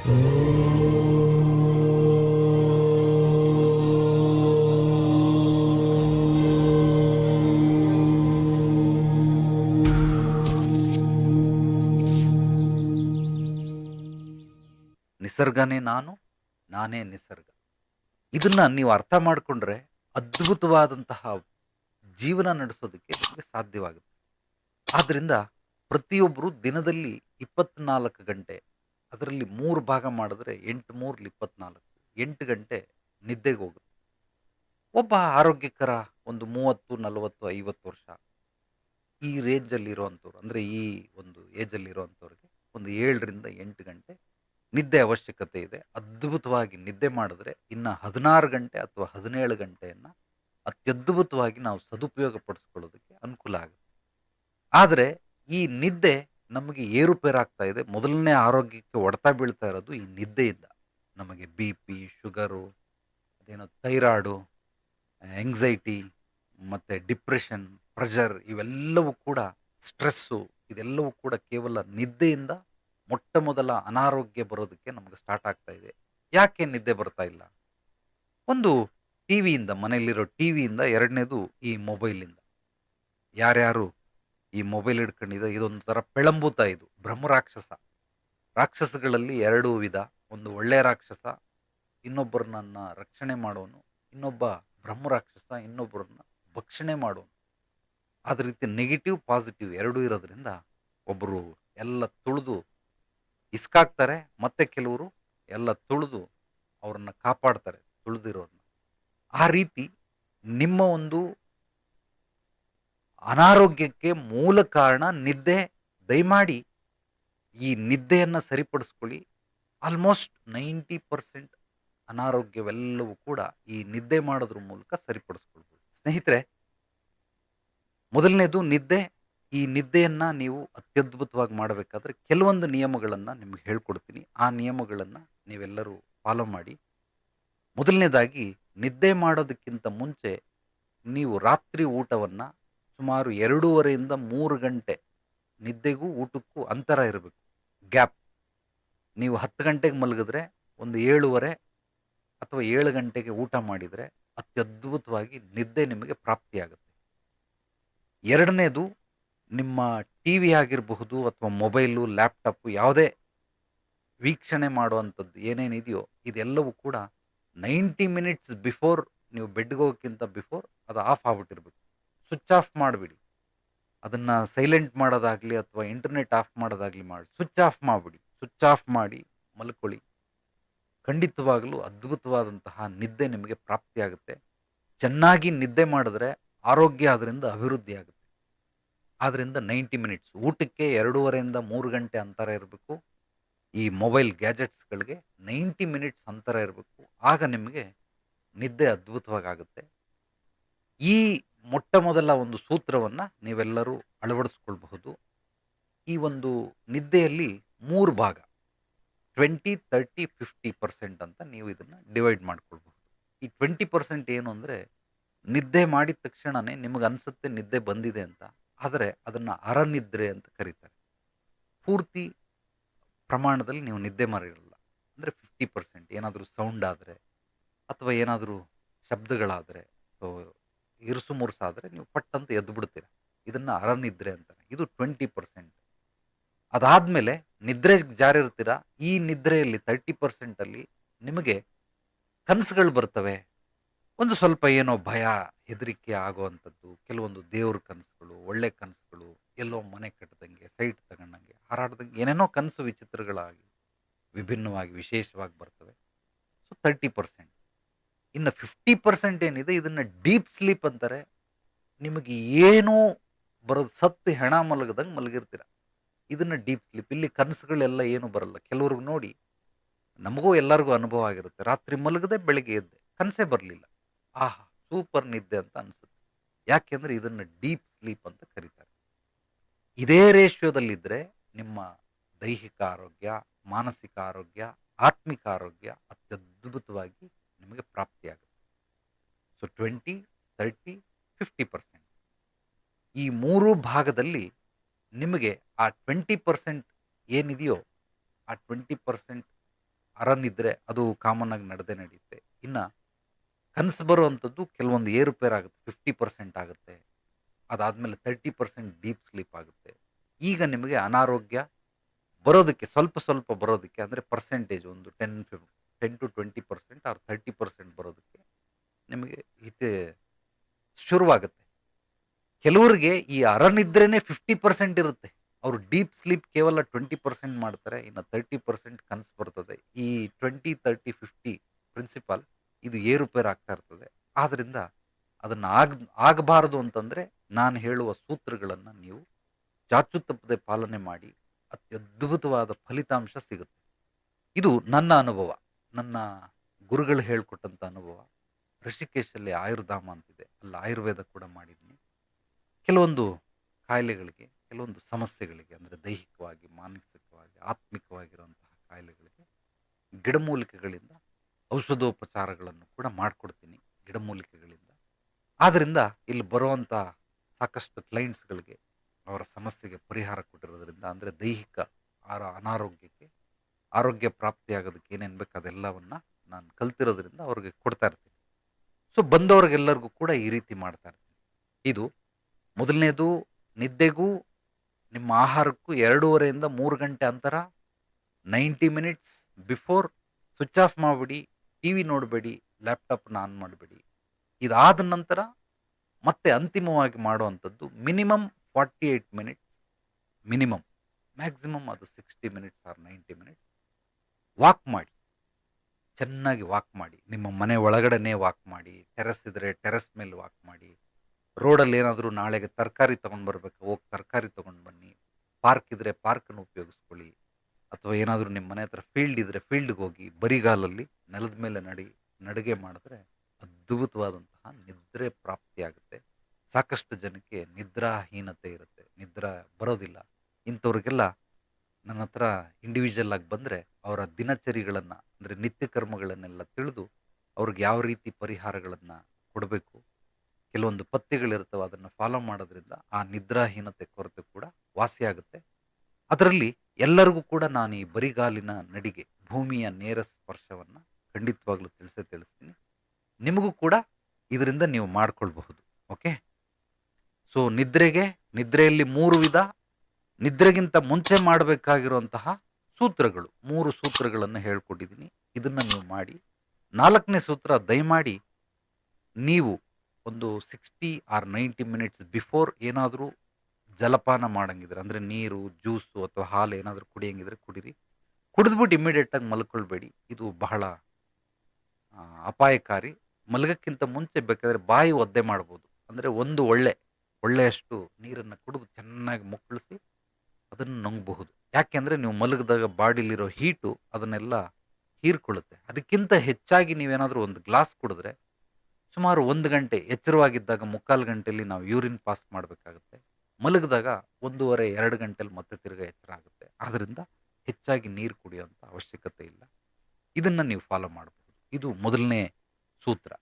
ನಿಸರ್ಗನೇ ನಾನು, ನಾನೇ ನಿಸರ್ಗ. ಇದನ್ನ ನೀವು ಅರ್ಥ ಮಾಡಿಕೊಂಡ್ರೆ ಅದ್ಭುತವಾದಂತಹ ಜೀವನ ನಡೆಸೋದಕ್ಕೆ ನಿಮಗೆ ಸಾಧ್ಯವಾಗುತ್ತೆ. ಆದ್ದರಿಂದ ಪ್ರತಿಯೊಬ್ಬರು ದಿನದಲ್ಲಿ ಇಪ್ಪತ್ನಾಲ್ಕು ಗಂಟೆ ಅದರಲ್ಲಿ ಮೂರು ಭಾಗ ಮಾಡಿದ್ರೆ ಎಂಟು ಮೂರಲ್ಲಿ ಇಪ್ಪತ್ನಾಲ್ಕು, ಎಂಟು ಗಂಟೆ ನಿದ್ದೆಗೆ ಹೋಗುತ್ತೆ. ಒಬ್ಬ ಆರೋಗ್ಯಕರ ಒಂದು ಮೂವತ್ತು, ನಲವತ್ತು, ಐವತ್ತು ವರ್ಷ ಈ ರೇಂಜಲ್ಲಿ ಇರೋವಂಥವ್ರು, ಅಂದರೆ ಈ ಒಂದು ಏಜಲ್ಲಿ ಇರೋವಂಥವ್ರಿಗೆ ಒಂದು ಏಳರಿಂದ ಎಂಟು ಗಂಟೆ ನಿದ್ದೆ ಅವಶ್ಯಕತೆ ಇದೆ. ಅದ್ಭುತವಾಗಿ ನಿದ್ದೆ ಮಾಡಿದ್ರೆ ಇನ್ನು ಹದಿನಾರು ಗಂಟೆ ಅಥವಾ ಹದಿನೇಳು ಗಂಟೆಯನ್ನು ಅತ್ಯದ್ಭುತವಾಗಿ ನಾವು ಸದುಪಯೋಗ ಪಡಿಸ್ಕೊಳ್ಳೋದಕ್ಕೆ ಅನುಕೂಲ ಆಗುತ್ತೆ. ಆದರೆ ಈ ನಿದ್ದೆ ನಮಗೆ ಏರುಪೇರಾಗ್ತಾ ಇದೆ. ಮೊದಲನೇ ಆರೋಗ್ಯಕ್ಕೆ ಹೊಡೆತ ಬೀಳ್ತಾ ಇರೋದು ಈ ನಿದ್ದೆಯಿಂದ. ನಮಗೆ ಬಿ ಪಿ, ಶುಗರು, ಅದೇನೋ ಥೈರಾಯ್ಡು ಎಂಗ್ಸೈಟಿ ಮತ್ತು ಡಿಪ್ರೆಷನ್, ಪ್ರೆಷರ್ ಇವೆಲ್ಲವೂ ಕೂಡ ಸ್ಟ್ರೆಸ್ಸು ಇದೆಲ್ಲವೂ ಕೂಡ ಕೇವಲ ನಿದ್ದೆಯಿಂದ ಮೊಟ್ಟ ಮೊದಲ ಅನಾರೋಗ್ಯ ಬರೋದಕ್ಕೆ ನಮಗೆ ಸ್ಟಾರ್ಟ್ ಆಗ್ತಾ ಇದೆ. ಯಾಕೆ ನಿದ್ದೆ ಬರ್ತಾ ಇಲ್ಲ? ಒಂದು ಟಿ ವಿಯಿಂದ ಮನೆಯಲ್ಲಿರೋ ಟಿ ವಿಯಿಂದ ಎರಡನೇದು ಈ ಮೊಬೈಲಿಂದ. ಯಾರ್ಯಾರು ಈ ಮೊಬೈಲ್ ಹಿಡ್ಕೊಂಡಿದೆ, ಇದೊಂದು ಥರ ಪೆಳಂಬೂತ ಇದು, ಬ್ರಹ್ಮ ರಾಕ್ಷಸ. ರಾಕ್ಷಸಗಳಲ್ಲಿ ಎರಡು ವಿಧ, ಒಂದು ಒಳ್ಳೆಯ ರಾಕ್ಷಸ ಇನ್ನೊಬ್ಬರನ್ನ ರಕ್ಷಣೆ ಮಾಡೋನು, ಇನ್ನೊಬ್ಬ ಬ್ರಹ್ಮ ರಾಕ್ಷಸ, ಇನ್ನೊಬ್ಬರನ್ನ ಭಕ್ಷಣೆ ಮಾಡೋನು. ಅದೇ ರೀತಿ ನೆಗೆಟಿವ್ ಪಾಸಿಟಿವ್ ಎರಡೂ ಇರೋದ್ರಿಂದ ಒಬ್ಬರು ಎಲ್ಲ ತುಳಿದು ಇಸ್ಕಾಕ್ತಾರೆ, ಮತ್ತೆ ಕೆಲವರು ಎಲ್ಲ ತುಳಿದು ಅವ್ರನ್ನ ಕಾಪಾಡ್ತಾರೆ ತುಳಿದಿರೋರನ್ನ ಆ ರೀತಿ ನಿಮ್ಮ ಒಂದು ಅನಾರೋಗ್ಯಕ್ಕೆ ಮೂಲ ಕಾರಣ ನಿದ್ದೆ. ದಯಮಾಡಿ ಈ ನಿದ್ದೆಯನ್ನು ಸರಿಪಡಿಸ್ಕೊಳ್ಳಿ. ಆಲ್ಮೋಸ್ಟ್ ನೈಂಟಿ ಪರ್ಸೆಂಟ್ ಅನಾರೋಗ್ಯವೆಲ್ಲವೂ ಕೂಡ ಈ ನಿದ್ದೆ ಮಾಡೋದ್ರ ಮೂಲಕ ಸರಿಪಡಿಸ್ಕೊಳ್ಬೋದು. ಸ್ನೇಹಿತರೆ, ಮೊದಲನೇದು ನಿದ್ದೆ. ಈ ನಿದ್ದೆಯನ್ನು ನೀವು ಅತ್ಯದ್ಭುತವಾಗಿ ಮಾಡಬೇಕಾದ್ರೆ ಕೆಲವೊಂದು ನಿಯಮಗಳನ್ನು ನಿಮ್ಗೆ ಹೇಳ್ಕೊಡ್ತೀನಿ. ಆ ನಿಯಮಗಳನ್ನು ನೀವೆಲ್ಲರೂ ಫಾಲೋ ಮಾಡಿ. ಮೊದಲನೇದಾಗಿ ನಿದ್ದೆ ಮಾಡೋದಕ್ಕಿಂತ ಮುಂಚೆ ನೀವು ರಾತ್ರಿ ಊಟವನ್ನು ಸುಮಾರು ಎರಡೂವರೆಯಿಂದ ಮೂರು ಗಂಟೆ ನಿದ್ದೆಗೂ ಊಟಕ್ಕೂ ಅಂತರ ಇರಬೇಕು. ಗ್ಯಾಪ್. ನೀವು ಹತ್ತು ಗಂಟೆಗೆ ಮಲಗಿದ್ರೆ, ಒಂದು ಏಳುವರೆ ಅಥವಾ ಏಳು ಗಂಟೆಗೆ ಊಟ ಮಾಡಿದರೆ ಅತ್ಯದ್ಭುತವಾಗಿ ನಿದ್ದೆ ನಿಮಗೆ ಪ್ರಾಪ್ತಿಯಾಗುತ್ತೆ. ಎರಡನೇದು, ನಿಮ್ಮ ಟಿ ವಿ ಆಗಿರಬಹುದು ಅಥವಾ ಮೊಬೈಲು, ಲ್ಯಾಪ್ಟಾಪು ಯಾವುದೇ ವೀಕ್ಷಣೆ ಮಾಡುವಂಥದ್ದು ಏನೇನಿದೆಯೋ ಇದೆಲ್ಲವೂ ಕೂಡ ನೈಂಟಿ ಮಿನಿಟ್ಸ್ ಬಿಫೋರ್ ನೀವು ಬೆಡ್ಗೆ ಹೋಗೋಕ್ಕಿಂತ ಬಿಫೋರ್ ಅದು ಆಫ್ ಆಗ್ಬಿಟ್ಟಿರ್ಬೇಕು. ಸ್ವಿಚ್ ಆಫ್ ಮಾಡಿಬಿಡಿ. ಅದನ್ನು ಸೈಲೆಂಟ್ ಮಾಡೋದಾಗಲಿ ಅಥವಾ ಇಂಟರ್ನೆಟ್ ಆಫ್ ಮಾಡೋದಾಗಲಿ ಮಾಡಿ, ಸ್ವಿಚ್ ಆಫ್ ಮಾಡಿಬಿಡಿ. ಸ್ವಿಚ್ ಆಫ್ ಮಾಡಿ ಮಲ್ಕೊಳ್ಳಿ. ಖಂಡಿತವಾಗಲೂ ಅದ್ಭುತವಾದಂತಹ ನಿದ್ದೆ ನಿಮಗೆ ಪ್ರಾಪ್ತಿಯಾಗುತ್ತೆ. ಚೆನ್ನಾಗಿ ನಿದ್ದೆ ಮಾಡಿದ್ರೆ ಆರೋಗ್ಯ ಅದರಿಂದ ಅಭಿವೃದ್ಧಿ ಆಗುತ್ತೆ. ಆದ್ದರಿಂದ ನೈಂಟಿ ಮಿನಿಟ್ಸ್, ಊಟಕ್ಕೆ ಎರಡೂವರೆಯಿಂದ ಮೂರು ಗಂಟೆ ಅಂತರ ಇರಬೇಕು. ಈ ಮೊಬೈಲ್ ಗ್ಯಾಜೆಟ್ಸ್ಗಳಿಗೆ ನೈಂಟಿ ಮಿನಿಟ್ಸ್ ಅಂತರ ಇರಬೇಕು. ಆಗ ನಿಮಗೆ ನಿದ್ದೆ ಅದ್ಭುತವಾಗಿ ಆಗುತ್ತೆ. ಈ ಮೊಟ್ಟ ಮೊದಲ ಒಂದು ಸೂತ್ರವನ್ನು ನೀವೆಲ್ಲರೂ ಅಳವಡಿಸ್ಕೊಳ್ಬಹುದು. ಈ ಒಂದು ನಿದ್ದೆಯಲ್ಲಿ ಮೂರು ಭಾಗ ಟ್ವೆಂಟಿ ತರ್ಟಿ ಫಿಫ್ಟಿ ಪರ್ಸೆಂಟ್ ಅಂತ ನೀವು ಇದನ್ನು ಡಿವೈಡ್ ಮಾಡ್ಕೊಳ್ಬಹುದು. ಈ ಟ್ವೆಂಟಿ ಪರ್ಸೆಂಟ್ ಏನು ಅಂದರೆ, ನಿದ್ದೆ ಮಾಡಿದ ತಕ್ಷಣವೇ ನಿಮಗೆ ಅನಿಸುತ್ತೆ ನಿದ್ದೆ ಬಂದಿದೆ ಅಂತ, ಆದರೆ ಅದನ್ನು ಅರನಿದ್ರೆ ಅಂತ ಕರೀತಾರೆ. ಪೂರ್ತಿ ಪ್ರಮಾಣದಲ್ಲಿ ನೀವು ನಿದ್ದೆ ಮಾಡಿರಲ್ಲ, ಅಂದರೆ ಫಿಫ್ಟಿ ಪರ್ಸೆಂಟ್ ಏನಾದರೂ ಸೌಂಡ್ ಆದರೆ, ಅಥವಾ ಏನಾದರೂ ಶಬ್ದಗಳಾದರೆ ಸೊ ಇರುಸು ಮುರುಸಾದರೆ ನೀವು ಪಟ್ಟಂತ ಎದ್ದು ಬಿಡ್ತೀರ. ಇದನ್ನು ಅರನಿದ್ರೆ ಅಂತಾರೆ ಇದು ಟ್ವೆಂಟಿ ಪರ್ಸೆಂಟ್ ಅದಾದಮೇಲೆ ನಿದ್ರೆ ಜಾರಿರ್ತೀರ ಈ ನಿದ್ರೆಯಲ್ಲಿ ತರ್ಟಿ ಪರ್ಸೆಂಟಲ್ಲಿ ನಿಮಗೆ ಕನಸುಗಳು ಬರ್ತವೆ. ಒಂದು ಸ್ವಲ್ಪ ಏನೋ ಭಯ, ಹೆದರಿಕೆ ಆಗುವಂಥದ್ದು, ಕೆಲವೊಂದು ದೇವ್ರ ಕನಸುಗಳು, ಒಳ್ಳೆ ಕನಸುಗಳು, ಎಲ್ಲೋ ಮನೆ ಕಟ್ಟದಂಗೆ ಸೈಟ್ ತಗೊಂಡಂಗೆ, ಹಾರಾಡ್ದಂಗೆ, ಏನೇನೋ ಕನಸು ವಿಚಿತ್ರಗಳಾಗಿ, ವಿಭಿನ್ನವಾಗಿ, ವಿಶೇಷವಾಗಿ ಬರ್ತವೆ. ಸೊ ತರ್ಟಿ ಪರ್ಸೆಂಟ್ ಇನ್ನು ಫಿಫ್ಟಿ ಪರ್ಸೆಂಟ್ ಏನಿದೆ, ಇದನ್ನು ಡೀಪ್ ಸ್ಲೀಪ್ ಅಂತಾರೆ. ನಿಮಗೆ ಏನೂ ಬರೋದು ಸತ್ತು ಹೆಣ ಮಲಗದಂಗೆ ಮಲಗಿರ್ತೀರ. ಇದನ್ನು ಡೀಪ್ ಸ್ಲೀಪ್ ಇಲ್ಲಿ ಕನಸುಗಳೆಲ್ಲ ಏನು ಬರಲ್ಲ. ಕೆಲವ್ರಿಗೆ ನೋಡಿ, ನಮಗೂ ಎಲ್ಲರಿಗೂ ಅನುಭವ ಆಗಿರುತ್ತೆ. ರಾತ್ರಿ ಮಲಗದೆ ಬೆಳಿಗ್ಗೆ ಎದ್ದೆ, ಕನಸೇ ಬರಲಿಲ್ಲ. ಆಹಾ, ಸೂಪರ್ ನಿದ್ದೆ ಅಂತ ಅನಿಸುತ್ತೆ. ಯಾಕೆಂದರೆ ಇದನ್ನು ಡೀಪ್ ಸ್ಲೀಪ್ ಅಂತ ಕರೀತಾರೆ. ಇದೇ ರೇಷ್ಯೋದಲ್ಲಿದ್ದರೆ ನಿಮ್ಮ ದೈಹಿಕ ಆರೋಗ್ಯ, ಮಾನಸಿಕ ಆರೋಗ್ಯ, ಆತ್ಮಿಕ ಆರೋಗ್ಯ ಅತ್ಯದ್ಭುತವಾಗಿ ನಿಮಗೆ ಪ್ರಾಪ್ತಿಯಾಗುತ್ತೆ so twenty thirty fifty percent ಈ ಮೂರು ಭಾಗದಲ್ಲಿ ನಿಮಗೆ ಆ ಟ್ವೆಂಟಿ ಪರ್ಸೆಂಟ್ ಏನಿದೆಯೋ, ಆ ಟ್ವೆಂಟಿ ಪರ್ಸೆಂಟ್ ಅರನಿದ್ರೆ ಅದು ಕಾಮನ್ ಆಗಿ ನಡೆದೇ ನಡೆಯುತ್ತೆ. ಇನ್ನು ಕನಸು ಬರುವಂಥದ್ದು ಕೆಲವೊಂದು ಏರುಪೇರು ಆಗುತ್ತೆ. ಫಿಫ್ಟಿ ಪರ್ಸೆಂಟ್ ಆಗುತ್ತೆ. ಅದಾದಮೇಲೆ ತರ್ಟಿ ಪರ್ಸೆಂಟ್ ಡೀಪ್ ಸ್ಲೀಪ್ ಆಗುತ್ತೆ. ಈಗ ನಿಮಗೆ ಅನಾರೋಗ್ಯ ಬರೋದಕ್ಕೆ, ಸ್ವಲ್ಪ ಸ್ವಲ್ಪ ಬರೋದಕ್ಕೆ, ಅಂದರೆ ಪರ್ಸೆಂಟೇಜ್ ಒಂದು ten fifteen to twenty percent or thirty percent ಬರೋದಕ್ಕೆ ನಿಮಗೆ ಇದು ಶುರುವಾಗುತ್ತೆ. ಕೆಲವರಿಗೆ ಈ ಅರನಿದ್ರೇ ಫಿಫ್ಟಿ ಪರ್ಸೆಂಟ್ ಇರುತ್ತೆ. ಅವರು ಡೀಪ್ ಸ್ಲೀಪ್ ಕೇವಲ ಟ್ವೆಂಟಿ ಪರ್ಸೆಂಟ್ ಮಾಡ್ತಾರೆ, ಇನ್ನು ತರ್ಟಿ ಪರ್ಸೆಂಟ್ ಕನಸು ಬರ್ತದೆ. ಈ ಟ್ವೆಂಟಿ ತರ್ಟಿ ಫಿಫ್ಟಿ ಪ್ರಿನ್ಸಿಪಾಲ್ ಇದು ಏರುಪೇರು ಆಗ್ತಾ ಇರ್ತದೆ. ಆದ್ದರಿಂದ ಅದನ್ನು ಆಗ, ಆಗಬಾರದು ಅಂತಂದರೆ ನಾನು ಹೇಳುವ ಸೂತ್ರಗಳನ್ನು ನೀವು ಚಾಚು ತಪ್ಪದೆ ಪಾಲನೆ ಮಾಡಿ ಅತ್ಯದ್ಭುತವಾದ ಫಲಿತಾಂಶ ಸಿಗುತ್ತೆ. ಇದು ನನ್ನ ಅನುಭವ. ನನ್ನ ಗುರುಗಳು ಹೇಳ್ಕೊಟ್ಟಂಥ ಅನುಭವ ಋಷಿಕೇಶಲ್ಲಿ ಆಯುರ್ಧಾಮ ಅಂತಿದೆ. ಅಲ್ಲಿ ಆಯುರ್ವೇದ ಕೂಡ ಮಾಡಿದ್ದೀನಿ ಕೆಲವೊಂದು ಕಾಯಿಲೆಗಳಿಗೆ, ಕೆಲವೊಂದು ಸಮಸ್ಯೆಗಳಿಗೆ ಅಂದರೆ ದೈಹಿಕವಾಗಿ, ಮಾನಸಿಕವಾಗಿ, ಆತ್ಮಿಕವಾಗಿರುವಂತಹ ಕಾಯಿಲೆಗಳಿಗೆ ಗಿಡಮೂಲಿಕೆಗಳಿಂದ ಔಷಧೋಪಚಾರಗಳನ್ನು ಕೂಡ ಮಾಡಿಕೊಡ್ತೀನಿ ಗಿಡಮೂಲಿಕೆಗಳಿಂದ. ಆದ್ದರಿಂದ ಇಲ್ಲಿ ಬರುವಂಥ ಸಾಕಷ್ಟು ಕ್ಲೈಂಟ್ಸ್ಗಳಿಗೆ ಅವರ ಸಮಸ್ಯೆಗೆ ಪರಿಹಾರ ಕೊಟ್ಟಿರೋದ್ರಿಂದ ಅಂದರೆ ದೈಹಿಕ ಆರ ಅನಾರೋಗ್ಯಕ್ಕೆ ಆರೋಗ್ಯ ಪ್ರಾಪ್ತಿಯಾಗೋದಕ್ಕೆ ಏನೇನು ಬೇಕು ಅದೆಲ್ಲವನ್ನು ನಾನು ಕಲ್ತಿರೋದ್ರಿಂದ ಅವ್ರಿಗೆ ಕೊಡ್ತಾ ಇರ್ತೀನಿ. ಸೊ ಬಂದವ್ರಿಗೆಲ್ಲರಿಗೂ ಕೂಡ ಈ ರೀತಿ ಮಾಡ್ತಾ ಇರ್ತೀನಿ. ಇದು ಮೊದಲನೇದು ನಿದ್ದೆಗೂ ನಿಮ್ಮ ಆಹಾರಕ್ಕೂ ಎರಡೂವರೆಯಿಂದ ಮೂರು ಗಂಟೆ ಅಂತರ ninety minutes before switch off ಮಾಡಿಬಿಡಿ, ಟಿ ವಿ ನೋಡಬೇಡಿ, ಲ್ಯಾಪ್ಟಾಪ್ನ ಆನ್ ಮಾಡಬೇಡಿ. ಇದಾದ ನಂತರ ಮತ್ತೆ ಅಂತಿಮವಾಗಿ ಮಾಡುವಂಥದ್ದು minimum forty eight minutes minimum. Maximum ಅದು sixty minutes or ninety minutes. Walk ಮಾಡಿ. ಚೆನ್ನಾಗಿ ವಾಕ್ ಮಾಡಿ. ನಿಮ್ಮ ಮನೆ ಒಳಗಡೆನೇ ವಾಕ್ ಮಾಡಿ. ಟೆರೆಸ್ ಇದ್ದರೆ ಟೆರೆಸ್ ಮೇಲೆ ವಾಕ್ ಮಾಡಿ. ರೋಡಲ್ಲಿ ಏನಾದರೂ ನಾಳೆಗೆ ತರಕಾರಿ ತೊಗೊಂಡು ಬರಬೇಕು, ಹೋಗಿ ತರಕಾರಿ ತೊಗೊಂಡು ಬನ್ನಿ. ಪಾರ್ಕ್ ಇದ್ದರೆ ಪಾರ್ಕನ್ನು ಉಪಯೋಗಿಸ್ಕೊಳ್ಳಿ. ಅಥವಾ ಏನಾದರೂ ನಿಮ್ಮ ಮನೆ ಹತ್ರ ಫೀಲ್ಡ್ ಇದ್ದರೆ ಫೀಲ್ಡ್ಗೆ ಹೋಗಿ ಬರಿಗಾಲಲ್ಲಿ ನೆಲದ ಮೇಲೆ ನಡಿ, ನಡಿಗೆ ಮಾಡಿದ್ರೆ ಅದ್ಭುತವಾದಂತಹ ನಿದ್ರೆ ಪ್ರಾಪ್ತಿಯಾಗುತ್ತೆ ಸಾಕಷ್ಟು ಜನಕ್ಕೆ ನಿದ್ರಾಹೀನತೆ ಇರುತ್ತೆ. ನಿದ್ರಾ ಬರೋದಿಲ್ಲ. ಇಂಥವ್ರಿಗೆಲ್ಲ ನನ್ನ ಹತ್ರ ಇಂಡಿವಿಜುವಲ್ ಆಗಿ ಬಂದರೆ ಅವರ ದಿನಚರಿಗಳನ್ನು, ಅಂದರೆ ನಿತ್ಯ ಕರ್ಮಗಳನ್ನೆಲ್ಲ ತಿಳಿದು ಅವ್ರಿಗೆ ಯಾವ ರೀತಿ ಪರಿಹಾರಗಳನ್ನು ಕೊಡಬೇಕು, ಕೆಲವೊಂದು ಪಥ್ಯಗಳಿರ್ತವೆ ಅದನ್ನು ಫಾಲೋ ಮಾಡೋದ್ರಿಂದ ಆ ನಿದ್ರಾಹೀನತೆ ಕೊರತೆ ಕೂಡ ವಾಸಿಯಾಗುತ್ತೆ ಅದರಲ್ಲಿ ಎಲ್ಲರಿಗೂ ಕೂಡ ನಾನು ಈ ಬರಿಗಾಲಿನ ನಡಿಗೆ, ಭೂಮಿಯ ನೇರ ಸ್ಪರ್ಶವನ್ನು ಖಂಡಿತವಾಗ್ಲೂ ತಿಳಿಸೇ ತಿಳಿಸ್ತೀನಿ. ನಿಮಗೂ ಕೂಡ ಇದರಿಂದ ನೀವು ಮಾಡ್ಕೊಳ್ಬಹುದು ಓಕೆ ಸೊ ನಿದ್ರೆಗೆ, ನಿದ್ರೆಯಲ್ಲಿ ಮೂರು ವಿಧ ನಿದ್ರೆಗಿಂತ ಮುಂಚೆ ಮಾಡಬೇಕಾಗಿರುವಂತಹ ಸೂತ್ರಗಳು, ಮೂರು ಸೂತ್ರಗಳನ್ನು ಹೇಳ್ಕೊಟ್ಟಿದ್ದೀನಿ. ಇದನ್ನು ನೀವು ಮಾಡಿ, ನಾಲ್ಕನೇ ಸೂತ್ರ ದಯಮಾಡಿ ನೀವು ಒಂದು sixty or ninety minutes before ಏನಾದರೂ ಜಲಪಾನ ಮಾಡಂಗಿದ್ರೆ, ಅಂದರೆ ನೀರು, ಜ್ಯೂಸು ಅಥವಾ ಹಾಲು ಏನಾದರೂ ಕುಡಿಯಂಗಿದ್ರೆ ಕುಡೀರಿ. ಕುಡಿದ್ಬಿಟ್ಟು ಇಮ್ಮಿಡಿಯೇಟಾಗಿ ಮಲ್ಕೊಳ್ಬೇಡಿ. ಇದು ಬಹಳ ಅಪಾಯಕಾರಿ. ಮಲಗಕ್ಕಿಂತ ಮುಂಚೆ ಬೇಕಾದರೆ ಬಾಯಿ ಒದ್ದೆ ಮಾಡ್ಬೋದು. ಅಂದರೆ ಒಂದು ಒಳ್ಳೆ, ಒಳ್ಳೆಯಷ್ಟು ನೀರನ್ನು ಕುಡಿದು ಚೆನ್ನಾಗಿ ಮುಕ್ಕಳಿಸಿ ಅದನ್ನು ನುಂಗಬಹುದು. ಯಾಕೆಂದರೆ ನೀವು ಮಲಗಿದಾಗ ಬಾಡಿಲಿರೋ ಹೀಟು ಅದನ್ನೆಲ್ಲ ಹೀರ್ಕೊಳ್ಳುತ್ತೆ. ಅದಕ್ಕಿಂತ ಹೆಚ್ಚಾಗಿ ನೀವೇನಾದರೂ ಒಂದು ಗ್ಲಾಸ್ ಕುಡಿದ್ರೆ ಸುಮಾರು ಒಂದು ಗಂಟೆ ಎಚ್ಚರವಾಗಿದ್ದಾಗ ಮುಕ್ಕಾಲು ಗಂಟೆಯಲ್ಲಿ ನಾವು ಯೂರಿನ್ ಪಾಸ್ ಮಾಡಬೇಕಾಗುತ್ತೆ. ಮಲಗಿದಾಗ ಒಂದೂವರೆ, ಎರಡು ಗಂಟೆಲಿ ಮತ್ತೆ ತಿರ್ಗಾ ಎಚ್ಚರ ಆಗುತ್ತೆ. ಆದ್ದರಿಂದ ಹೆಚ್ಚಾಗಿ ನೀರು ಕುಡಿಯುವಂಥ ಅವಶ್ಯಕತೆ ಇಲ್ಲ. ಇದನ್ನು ನೀವು ಫಾಲೋ ಮಾಡಬಹುದು ಇದು ಮೊದಲನೇ ಸೂತ್ರ.